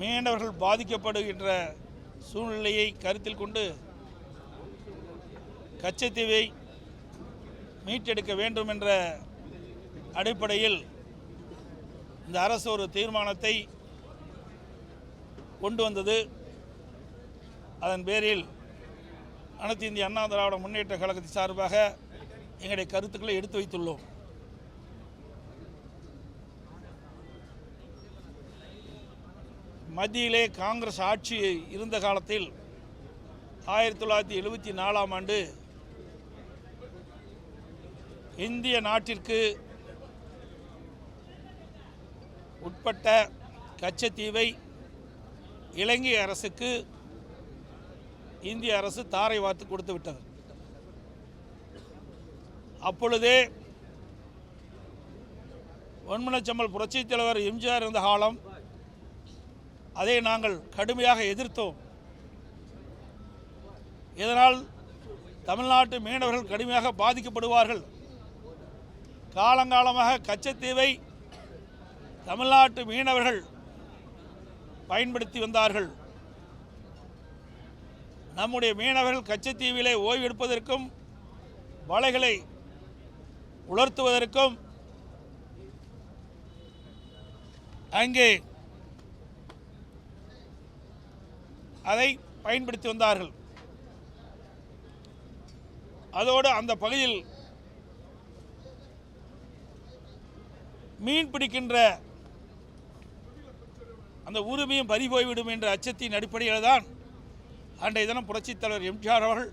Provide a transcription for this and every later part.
மீனவர்கள் பாதிக்கப்படுகின்ற சூழ்நிலையை கருத்தில் கொண்டு கச்சத்தீவை மீட்டெடுக்க வேண்டும் என்ற அடிப்படையில் இந்த அரசு ஒரு தீர்மானத்தை கொண்டு வந்தது. அதன் பேரில் அனைத்து இந்திய அண்ணா திராவிட முன்னேற்ற கழகத்தின் சார்பாக எங்களுடைய கருத்துக்களை எடுத்து வைத்துள்ளோம். மத்தியிலே காங்கிரஸ் ஆட்சி இருந்த காலத்தில் ஆயிரத்தி தொள்ளாயிரத்தி எழுபத்தி நாலாம் ஆண்டு இந்திய நாட்டிற்கு உட்பட்ட கச்சத்தீவை இலங்கை அரசுக்கு இந்திய அரசு தாரை வார்த்து கொடுத்து விட்டது. அப்பொழுதே ஒன்மனச்சம்மல் புரட்சித் தலைவர் எம்ஜிஆர் இருந்த காலம் அதை நாங்கள் கடுமையாக எதிர்த்தோம். இதனால் தமிழ்நாட்டு மீனவர்கள் கடுமையாக பாதிக்கப்படுவார்கள். காலங்காலமாக கச்சத்தீவை தமிழ்நாட்டு மீனவர்கள் பயன்படுத்தி வந்தார்கள். நம்முடைய மீனவர்கள் கச்சத்தீவிலே ஓய்வெடுப்பதற்கும் வலைகளை உலர்த்துவதற்கும் அங்கே அதை பயன்படுத்தி வந்தார்கள். அதோடு அந்த பகுதியில் மீன் பிடிக்கின்ற அந்த உரிமையும் பறி போய்விடும் என்ற அச்சத்தின் அடிப்படையில் தான் அன்றைய தினம் புரட்சித் தலைவர் எம்ஜிஆர் அவர்கள்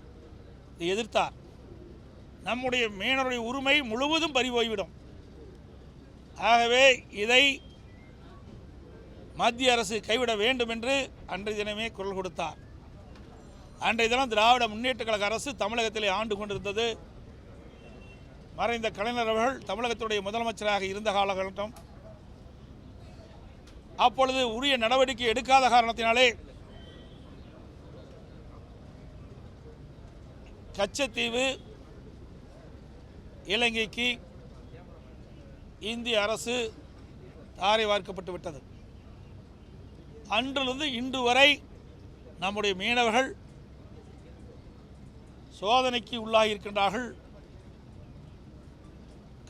இதை எதிர்த்தார். நம்முடைய மீனருடைய உரிமை முழுவதும் பறி போய்விடும். ஆகவே இதை மத்திய அரசு கைவிட வேண்டும் என்று அன்றைய தினமே குரல் கொடுத்தார். அன்றைய தினம் திராவிட முன்னேற்ற கழக அரசு தமிழகத்திலே ஆண்டு கொண்டிருந்தது. மறைந்த கலைஞர் அவர்கள் தமிழகத்துடைய முதலமைச்சராக இருந்த காலகட்டம். அப்பொழுது உரிய நடவடிக்கை எடுக்காத காரணத்தினாலே கச்சத்தீவு இலங்கைக்கு இந்திய அரசு தாரை வார்க்கப்பட்டு விட்டது. அன்றிலிருந்து இன்று வரை நம்முடைய மீனவர்கள் சோதனைக்கு உள்ளாகியிருக்கின்றார்கள்.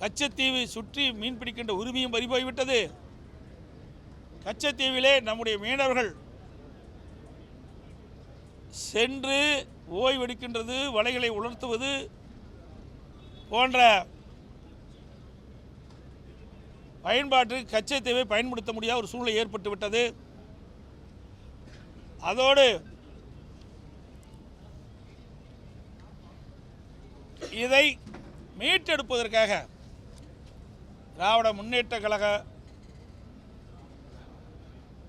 கச்சத்தீவை சுற்றி மீன் பிடிக்கின்ற உரிமையும் பறிபோய்விட்டது. கச்சத்தீவிலே நம்முடைய மீனவர்கள் சென்று ஓய்வெடுக்கின்றது வலைகளை உலர்த்துவது போன்ற பயன்பாட்டு கச்சத்தீவை பயன்படுத்த முடியாத ஒரு சூழ்நிலை ஏற்பட்டு விட்டது அதோடு இதை மீட்டெடுப்பதற்காக திராவிட முன்னேற்ற கழக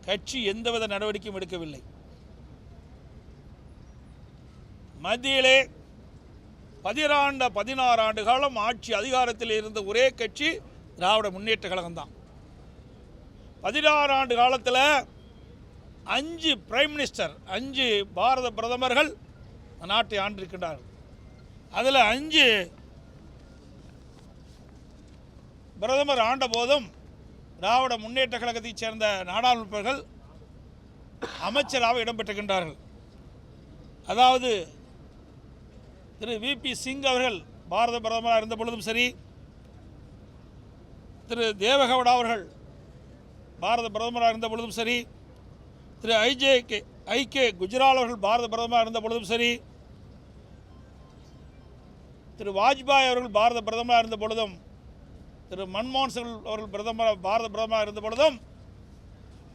கட்சி எந்தவித நடவடிக்கையும் எடுக்கவில்லை. மத்தியிலே பதினாண்டு பதினாறு ஆண்டு காலம் ஆட்சி அதிகாரத்தில் இருந்த ஒரே கட்சி திராவிட முன்னேற்ற கழகம்தான். பதினாறு ஆண்டு காலத்தில் அஞ்சு பிரைம் மினிஸ்டர் அஞ்சு பாரத பிரதமர்கள் நாட்டை ஆண்டிருக்கின்றார்கள். அதில் அஞ்சு பிரதமர் ஆண்ட போதும் திராவிட முன்னேற்ற கழகத்தைச் சேர்ந்த நாடாளுமன்றர்கள் அமைச்சராக இடம்பெற்றுகின்றார்கள் அதாவது திரு விபி சிங் அவர்கள் பாரத பிரதமராக இருந்த பொழுதும் சரி திரு தேவகவுடா அவர்கள் பாரத பிரதமராக இருந்த பொழுதும் சரி திரு ஐஜே கே ஐ கே குஜரால் அவர்கள் பாரத பிரதமராக இருந்த பொழுதும் சரி திரு வாஜ்பாய் அவர்கள் பாரத பிரதமராக இருந்த பொழுதும் திரு மன்மோகன் சிங் அவர்கள் பிரதமர் பாரத பிரதமராக இருந்த பொழுதும்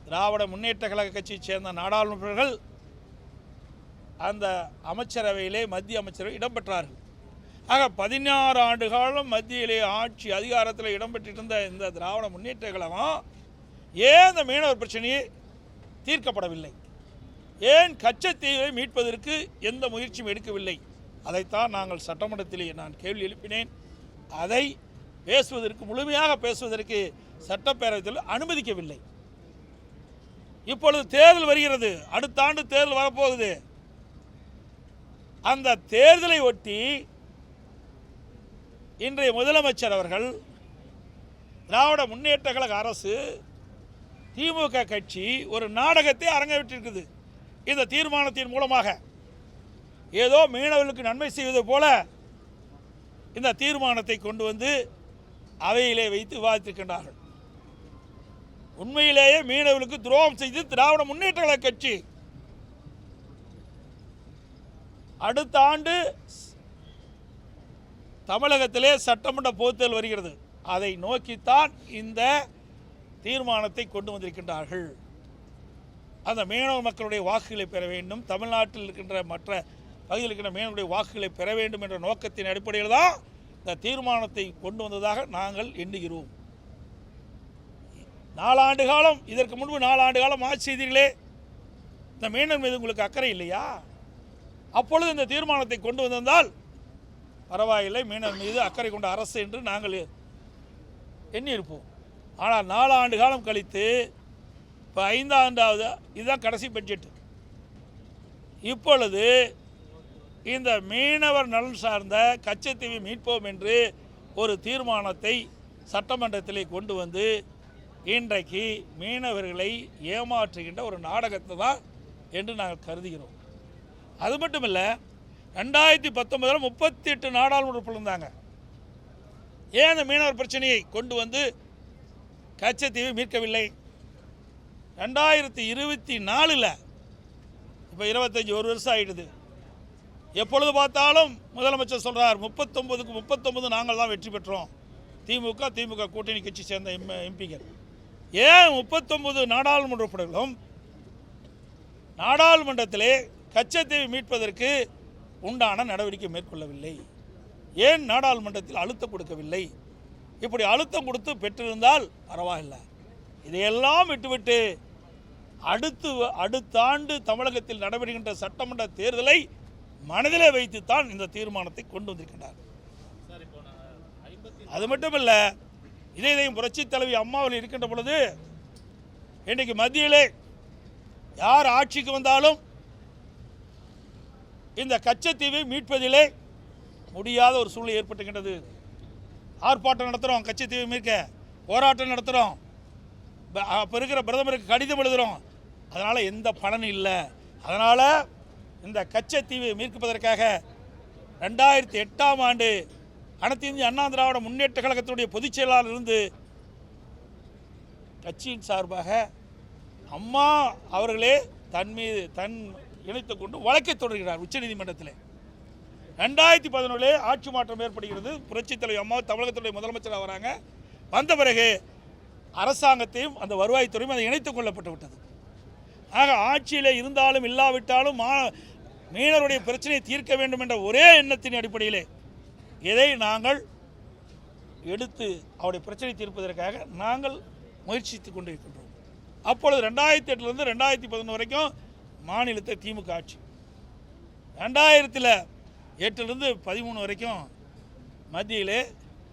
திராவிட முன்னேற்ற கழக கட்சியைச் சேர்ந்த நாடாளுமன்றர்கள் அந்த அமைச்சரவையிலே மத்திய அமைச்சரவை இடம்பெற்றார்கள். ஆக பதினாறு ஆண்டு காலம் மத்தியிலே ஆட்சி அதிகாரத்தில் இடம்பெற்றிருந்த இந்த திராவிட முன்னேற்ற கழகம் ஏன் இந்த மீனவர் பிரச்சனையை தீர்க்கப்படவில்லை. ஏன் கச்சத்தீவை மீட்பதற்கு எந்த முயற்சியும் எடுக்கவில்லை? அதைத்தான் நாங்கள் சட்டமன்றத்திலே நான் கேள்வி எழுப்பினேன். அதை பேசுவதற்கு முழுமையாக பேசுவதற்கு சட்டப்பேரவையில் அனுமதிக்கவில்லை. இப்பொழுது தேர்தல் வருகிறது. அடுத்த ஆண்டு தேர்தல் வரப்போகுது. அந்த தேர்தலை ஒட்டி இன்றைய முதலமைச்சர் அவர்கள் திராவிட முன்னேற்ற கழக அரசு திமுக கட்சி ஒரு நாடகத்தை அரங்கவிட்டிருக்குது இந்த தீர்மானத்தின் மூலமாக. ஏதோ மீனவர்களுக்கு நன்மை செய்வது போல இந்த தீர்மானத்தை கொண்டு வந்து அவையிலே வைத்து விவாதித்திருக்கின்றார்கள். உண்மையிலேயே மீனவர்களுக்கு துரோகம் செய்து திராவிட முன்னேற்ற கழக கட்சி. அடுத்த ஆண்டு தமிழகத்திலே சட்டமன்ற பொதுத்தேர்தல் வருகிறது. அதை நோக்கித்தான் இந்த தீர்மானத்தை கொண்டு வந்திருக்கின்றார்கள். அந்த மீனவ மக்களுடைய வாக்குகளை பெற வேண்டும். தமிழ்நாட்டில் இருக்கின்ற மற்ற பகுதியில் இருக்கின்ற மீனவர்களுடைய வாக்குகளை பெற வேண்டும் என்ற நோக்கத்தின் அடிப்படையில் தான் இந்த தீர்மானத்தை கொண்டு வந்ததாக நாங்கள் எண்ணுகிறோம். நாலாண்டு காலம் இதற்கு முன்பு நாலாண்டு காலம் ஆட்சி செய்தீர்களே. இந்த மீனவர் மீது உங்களுக்கு அக்கறை இல்லையா? அப்பொழுது இந்த தீர்மானத்தை கொண்டு வந்திருந்தால் பரவாயில்லை மீனவர் மீது அக்கறை கொண்ட அரசு என்று நாங்கள் எண்ணியிருப்போம். ஆனால் நாலாண்டு காலம் கழித்து இப்போ ஐந்தாண்டாவது இதுதான் கடைசி பட்ஜெட்டு இப்பொழுது இந்த மீனவர் நலன் சார்ந்த கச்சத்தீவை மீட்போம் என்று ஒரு தீர்மானத்தை சட்டமன்றத்திலே கொண்டு வந்து இன்றைக்கு மீனவர்களை ஏமாற்றுகின்ற ஒரு நாடகத்தை தான் என்று நாங்கள் கருதுகிறோம். அது மட்டும் இல்லை ரெண்டாயிரத்தி பத்தொன்பதில் முப்பத்தி எட்டு நாடாளுமன்ற இருந்தாங்க ஏன் அந்த மீனவர் பிரச்சனையை கொண்டு வந்து கச்சத்தீவு மீட்கவில்லை. ரெண்டாயிரத்தி இருபத்தி நாலில் இப்போ இருபத்தஞ்சி ஒரு வருஷம் ஆகிடுது எப்பொழுது பார்த்தாலும் முதலமைச்சர் சொல்கிறார் முப்பத்தொம்பதுக்கு முப்பத்தொம்பது நாங்கள் தான் வெற்றி பெற்றோம். திமுக திமுக கூட்டணி கட்சி சேர்ந்த எம் எம்பிகள். ஏன் முப்பத்தொம்பது நாடாளுமன்ற உறுப்பினர்களும் நாடாளுமன்றத்திலே கச்சத்தீவை மீட்பதற்கு உண்டான நடவடிக்கை மேற்கொள்ளவில்லை? ஏன் நாடாளுமன்றத்தில் அழுத்தம் கொடுக்கவில்லை? இப்படி அழுத்தம் கொடுத்து பெற்றிருந்தால் பரவாயில்லை. இதையெல்லாம் விட்டுவிட்டு அடுத்து அடுத்த ஆண்டு தமிழகத்தில் நடைபெறுகின்ற சட்டமன்ற தேர்தலை மனதிலே வைத்துத்தான் இந்த தீர்மானத்தை கொண்டு வந்திருக்கின்றார். அது மட்டும் இல்லை இதே இதையும் புரட்சி தலைவி அம்மாவில் இருக்கின்ற பொழுது இன்றைக்கு மத்தியிலே யார் ஆட்சிக்கு வந்தாலும் இந்த கச்சத்தீவை மீட்பதிலே முடியாத ஒரு சூழ்நிலை ஏற்பட்டுகின்றது ஆர்ப்பாட்டம் நடத்துகிறோம் கச்சத்தீவை மீட்க போராட்டம் நடத்துகிறோம் அப்போ இருக்கிற பிரதமருக்கு கடிதம் எழுதுகிறோம் அதனால் எந்த பலனும் இல்லை. அதனால் இந்த கச்சத்தீவை மீட்பதற்காக ரெண்டாயிரத்தி எட்டாம் ஆண்டு அனைத்து இந்திய அண்ணா திராவிட முன்னேற்ற கழகத்தினுடைய பொதுச் செயலாளர் இருந்து கட்சியின் சார்பாக அம்மா அவர்களே தன் மீது தன் இணைத்து கொண்டு வழக்கை தொடர்கிறார் உச்சநீதிமன்றத்தில் ரெண்டாயிரத்தி பதினொன்றிலே ஆட்சி மாற்றம் ஏற்படுகிறது. புரட்சித் தலைவர் அம்மா தமிழகத்துடைய முதலமைச்சராக வராங்க. வந்த பிறகு அரசாங்கத்தையும் அந்த வருவாய்த்துறையும் அதை இணைத்துக் கொள்ளப்பட்டு விட்டது. ஆக ஆட்சியில் இருந்தாலும் இல்லாவிட்டாலும் மா மீனவருடைய பிரச்சனையை தீர்க்க வேண்டும் என்ற ஒரே எண்ணத்தின் அடிப்படையிலே இதை நாங்கள் எடுத்து அவருடைய பிரச்சனை தீர்ப்பதற்காக நாங்கள் முயற்சித்து கொண்டிருக்கின்றோம். அப்பொழுது ரெண்டாயிரத்தி எட்டுலேருந்து ரெண்டாயிரத்தி பதினொன்று வரைக்கும் மாநிலத்தை திமுக ஆட்சி. ரெண்டாயிரத்தில் எட்டுலேருந்து பதிமூணு வரைக்கும் மத்தியில்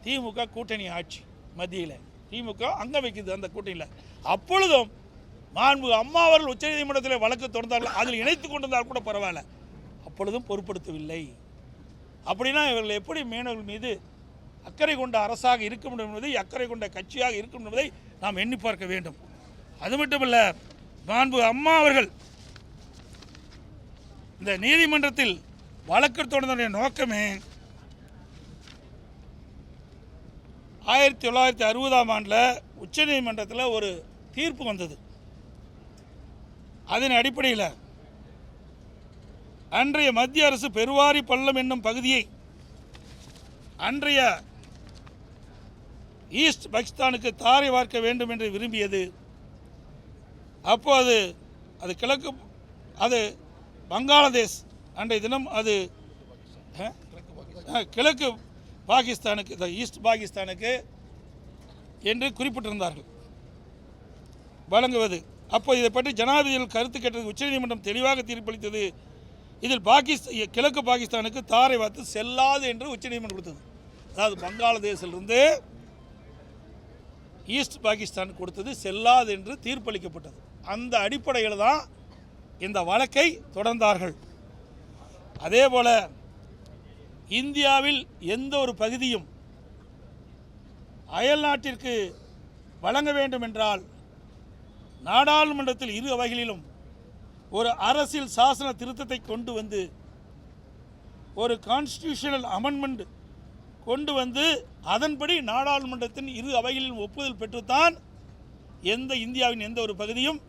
திமுக கூட்டணி ஆட்சி மத்தியில். திமுக அங்கே வைக்குது அந்த கூட்டணியில். அப்பொழுதும் மாண்பு அம்மா அவர்கள் உச்சநீதிமன்றத்தில் வழக்கு தொடர்ந்தார்கள் அதில் இணைத்து கொண்டிருந்தால் கூட பரவாயில்ல. அப்பொழுதும் பொருட்படுத்தவில்லை அப்படின்னா இவர்கள் எப்படி மீனவர்கள் மீது அக்கறை கொண்ட அரசாக இருக்க முடியும் என்பதை அக்கறை கொண்ட கட்சியாக இருக்கும் என்பதை நாம் எண்ணி பார்க்க வேண்டும். அது மட்டுமல்ல மாண்பு அம்மா அவர்கள் இந்த நீதிமன்றத்தில் வழக்கு நோக்கமே ஆயிரத்தி தொள்ளாயிரத்தி அறுபதாம் ஆண்டில் உச்சநீதிமன்றத்தில் ஒரு தீர்ப்பு வந்தது. அதன் அடிப்படையில் அன்றைய மத்திய அரசு பெருவாரி பள்ளம் என்னும் பகுதியை அன்றைய ஈஸ்ட் பாகிஸ்தானுக்கு தாரை வார்க்க வேண்டும் என்று விரும்பியது. அப்போது அது கிழக்கு அது பங்களாதேஷ் அன்றைய தினம் அது கிழக்கு பாகிஸ்தானுக்கு இந்த ஈஸ்ட் பாகிஸ்தானுக்கு என்று குறிப்பிட்டிருந்தார்கள். வழங்குவது. அப்போ இதை பற்றி ஜனாதிபதிகள் கருத்து கேட்டது உச்சநீதிமன்றம் தெளிவாக தீர்ப்பளித்தது. இதில் பாகிஸ்தான் கிழக்கு பாகிஸ்தானுக்கு தாரை வார்த்து செல்லாது என்று உச்சநீதிமன்றம் கொடுத்தது. அதாவது பங்களாதேஷிலிருந்து ஈஸ்ட் பாகிஸ்தான் கொடுத்தது செல்லாது என்று தீர்ப்பளிக்கப்பட்டது. அந்த அடிப்படையில் தான் இந்த வழக்கை தொடர்ந்தார்கள். அதே போல் இந்தியாவில் எந்த ஒரு பகுதியும் அயல் நாட்டிற்கு வழங்க வேண்டும் என்றால் நாடாளுமன்றத்தில் இரு அவைகளிலும் ஒரு அரசியல் சாசன திருத்தத்தை கொண்டு வந்து ஒரு கான்ஸ்டியூஷனல் அமெண்ட்மெண்ட் கொண்டு வந்து அதன்படி நாடாளுமன்றத்தின் இரு அவைகளிலும் ஒப்புதல் பெற்றுத்தான் எந்த இந்தியாவின் எந்த ஒரு பகுதியும்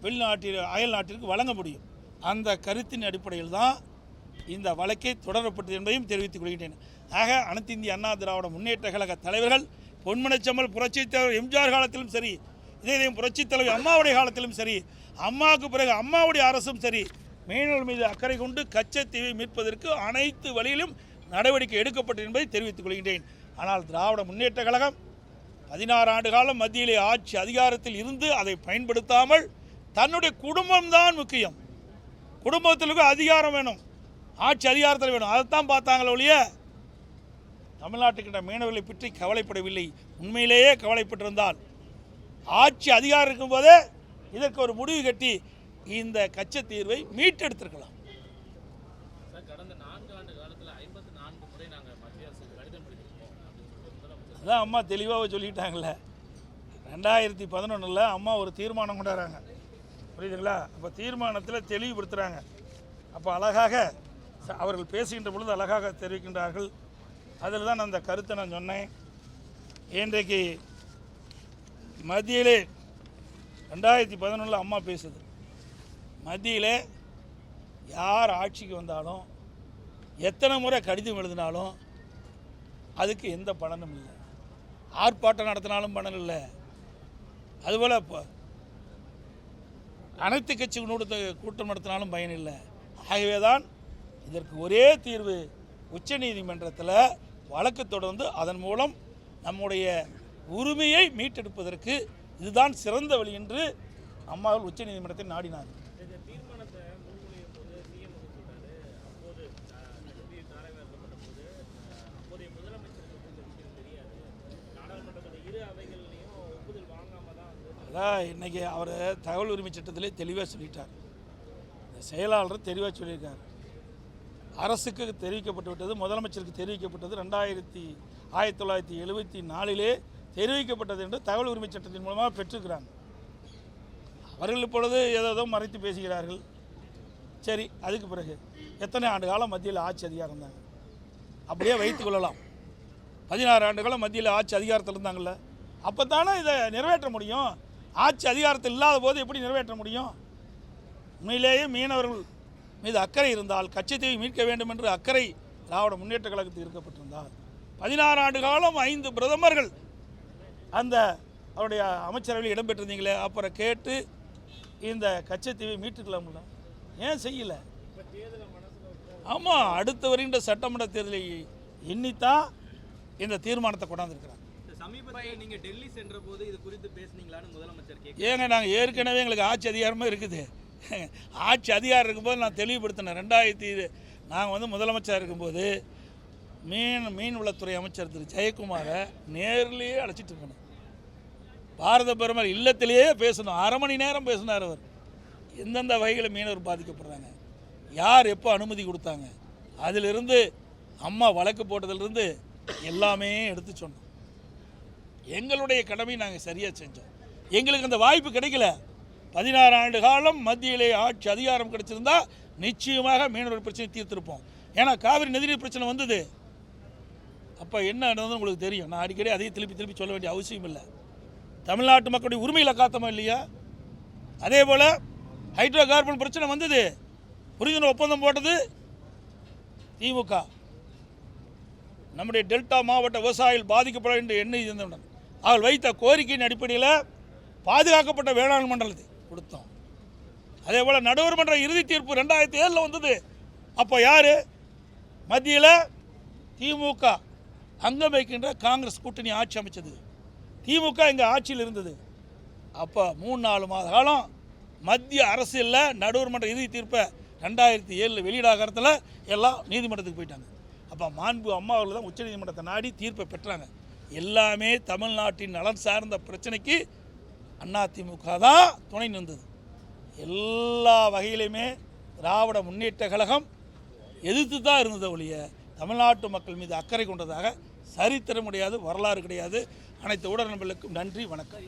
வெளிநாட்டில் அயல் நாட்டிற்கு வழங்க முடியும். அந்த கருத்தின் அடிப்படையில் தான் இந்த வழக்கை தொடரப்பட்டது என்பதையும் தெரிவித்துக் கொள்கின்றேன். ஆக அனைத்து இந்திய அண்ணா திராவிட முன்னேற்ற கழக தலைவர்கள் பொன்மனச்சம்மல் புரட்சித் தலைவர் எம்ஜிஆர் காலத்திலும் சரி இதே இதயம் புரட்சித் தலைவர் அம்மாவுடைய காலத்திலும் சரி அம்மாவுக்கு பிறகு அம்மாவுடைய அரசும் சரி மீனவர்கள் மீது அக்கறை கொண்டு கச்சத்தீவை மீட்பதற்கு அனைத்து வழியிலும் நடவடிக்கை எடுக்கப்பட்டது என்பதை தெரிவித்துக் கொள்கின்றேன். ஆனால் திராவிட முன்னேற்ற கழகம் பதினாறு ஆண்டு காலம் மத்தியிலே ஆட்சி அதிகாரத்தில் இருந்து அதை பயன்படுத்தாமல் தன்னுடைய குடும்பம்தான் முக்கியம். குடும்பத்திற்கு அதிகாரம் வேணும். ஆட்சி அதிகாரத்தில் வேணும். அதைத்தான் பார்த்தாங்களே ஒழிய தமிழ்நாட்டுக்கிட்ட மீனவர்களை பற்றி கவலைப்படவில்லை. உண்மையிலேயே கவலைப்பட்டிருந்தால். ஆட்சி அதிகாரம் இருக்கும்போதே இதற்கு ஒரு முடிவு கட்டி இந்த மீட்டெடுத்திருக்கலாம். அப்படின்னு சொல்லிட்டு முதலமைச்சர் அதான் அம்மா தெளிவாக சொல்லிட்டாங்களே ரெண்டாயிரத்தி பதினொன்றில் அம்மா ஒரு தீர்மானம் கொண்டாடுறாங்க. புரியுதுங்களா? அப்போ தீர்மானத்தில் தெளிவுபடுத்துகிறாங்க அப்போ அழகாக அவர்கள் பேசுகின்ற பொழுது அழகாக தெரிவிக்கின்றார்கள். அதில் தான் அந்த கருத்தை நான் சொன்னேன். இன்றைக்கு மத்தியிலே ரெண்டாயிரத்தி பதினொன்றில் அம்மா பேசுது. மத்தியிலே யார் ஆட்சிக்கு வந்தாலும் எத்தனை முறை கடிதம் எழுதினாலும் அதுக்கு எந்த பலனும் இல்லை. ஆர்ப்பாட்டம் நடத்தினாலும் பலன் இல்லை. அதுபோல் இப்போ அனைத்து கட்சி கூட்ட கூட்டம் நடத்தினாலும் பயன் இல்லை. ஆகவே தான் இதற்கு ஒரே தீர்வு உச்சநீதிமன்றத்தில் வழக்கு தொடர்ந்து அதன் மூலம் நம்முடைய உரிமையை மீட்டெடுப்பதற்கு இதுதான் சிறந்த வழி என்று அம்மாவில் உச்சநீதிமன்றத்தை நாடினார் அதான் இன்னைக்கு அவர் தகவல் உரிமை சட்டத்திலே தெளிவாக சொல்லிட்டார். இந்த செயலாளர் தெளிவாக சொல்லியிருக்கார். அரசுக்கு தெரிவிக்கப்பட்டு விட்டது முதலமைச்சருக்கு தெரிவிக்கப்பட்டது ரெண்டாயிரத்தி ஆயிரத்தி தொள்ளாயிரத்தி எழுபத்தி நாலிலே தெரிவிக்கப்பட்டது என்று தகவல் உரிமை சட்டத்தின் மூலமாக பெற்றிருக்கிறாங்க. அவர்கள் இப்பொழுது ஏதோ மறைத்து பேசுகிறார்கள். சரி அதுக்கு பிறகு எத்தனை ஆண்டு காலம் மத்தியில் ஆட்சி அதிகாரம் இருந்தாங்க? அப்படியே வைத்துக்கொள்ளலாம் பதினாறு ஆண்டுகளும் மத்தியில் ஆட்சி அதிகாரத்தில் இருந்தாங்கள்ல அப்போ தானே இதை நிறைவேற்ற முடியும்? ஆட்சி அதிகாரத்தில் இல்லாத போது எப்படி நிறைவேற்ற முடியும்? உண்மையிலேயே மீனவர்கள் மீது அக்கறை இருந்தால் கச்சத்தீவை மீட்க வேண்டும் என்று அக்கறை திராவிட முன்னேற்ற கழகத்தில் இருக்கப்பட்டிருந்தால் பதினாறு ஆண்டு காலம் ஐந்து பிரதமர்கள் அந்த அவருடைய அமைச்சரவையில் இடம்பெற்றிருந்தீங்களே அப்புறம் கேட்டு இந்த கச்சத்தீவை மீட்டுக்கலாம்ல ஏன் செய்யலை? ஆமாம் அடுத்து வருகின்ற சட்டமன்ற தேர்தலை எண்ணித்தான் இந்த தீர்மானத்தை கொண்டாந்துருக்கிறாங்க ஏங்க நாங்கள் ஏற்கனவே எங்களுக்கு ஆட்சி அதிகாரமே இருக்குது. ஆட்சி அதிகாரம் இருக்கும்போது நான் தெளிவுபடுத்தினேன். ரெண்டாயிரத்தி நாங்கள் வந்து முதலமைச்சர் இருக்கும்போது மீன் மீன்வளத்துறை அமைச்சர் திரு. ஜெயக்குமாரை நேர்லேயே அழைச்சிட்டு போனோம் பாரத பெருமாள் இல்லத்திலேயே பேசணும். அரை மணி நேரம் பேசினார் அவர். எந்தெந்த வகையில் மீனவர் பாதிக்கப்படுறாங்க? யார் எப்போ அனுமதி கொடுத்தாங்க? அதிலிருந்து அம்மா வழக்கு போட்டதிலிருந்து எல்லாமே எடுத்து சொன்னோம். எங்களுடைய கடமை நாங்கள் சரியாக செஞ்சோம். எங்களுக்கு அந்த வாய்ப்பு கிடைக்கல. பதினாறு ஆண்டு காலம் மத்தியிலே ஆட்சி அதிகாரம் கிடைச்சிருந்தா நிச்சயமாக மீனவர் பிரச்சனை தீர்த்திருப்போம். ஏன்னா காவிரி நதிநீர் பிரச்சனை வந்தது. அப்போ என்ன நடந்தது உங்களுக்கு தெரியும். நான் அடிக்கடி அதையும் திருப்பி திருப்பி சொல்ல வேண்டிய அவசியம் இல்லை. தமிழ்நாட்டு மக்களுடைய உரிமையில் காத்தமா இல்லையா? அதே போல் ஹைட்ரோ கார்பன் பிரச்சனை வந்தது. புரிந்துணர்வு ஒப்பந்தம் போட்டது திமுக. நம்முடைய டெல்டா மாவட்ட விவசாயிகள் பாதிக்கப்பட என்று எண்ணெய் இருந்தவுடன் அவள் வைத்த கோரிக்கையின் அடிப்படையில் பாதுகாக்கப்பட்ட வேளாண் மண்டலத்தை கொடுத்தோம். அதே போல் நடுவர் மன்ற இறுதி தீர்ப்பு ரெண்டாயிரத்தி ஏழில் வந்தது. அப்போ யார்? மத்தியில் திமுக. அங்கம் வைக்கின்ற காங்கிரஸ் கூட்டணி ஆட்சி அமைச்சது. திமுக இங்கே ஆட்சியில் இருந்தது. அப்போ மூணு நாலு மாத காலம் மத்திய அரசியலில் நடுவர் மன்ற இறுதி தீர்ப்பை ரெண்டாயிரத்தி ஏழில் வெளியிடாகிறதுல எல்லாம் நீதிமன்றத்துக்கு போயிட்டாங்க. அப்போ மாண்பு அம்மா அவர்கள் தான் உச்சநீதிமன்றத்தை நாடி தீர்ப்பை பெற்றாங்க. எல்லாமே தமிழ்நாட்டின் நலன் சார்ந்த பிரச்சனைக்கு அதிமுக தான் துணை நின்றது. எல்லா வகையிலையுமே திராவிட முன்னேற்ற கழகம் எதிர்த்து தான் இருந்தது ஒழிய தமிழ்நாட்டு மக்கள் மீது அக்கறை கொண்டதாக சரித்திரம் கிடையாது வரலாறு கிடையாது. அனைத்து ஊடக நண்பர்களுக்கும் நன்றி வணக்கம்.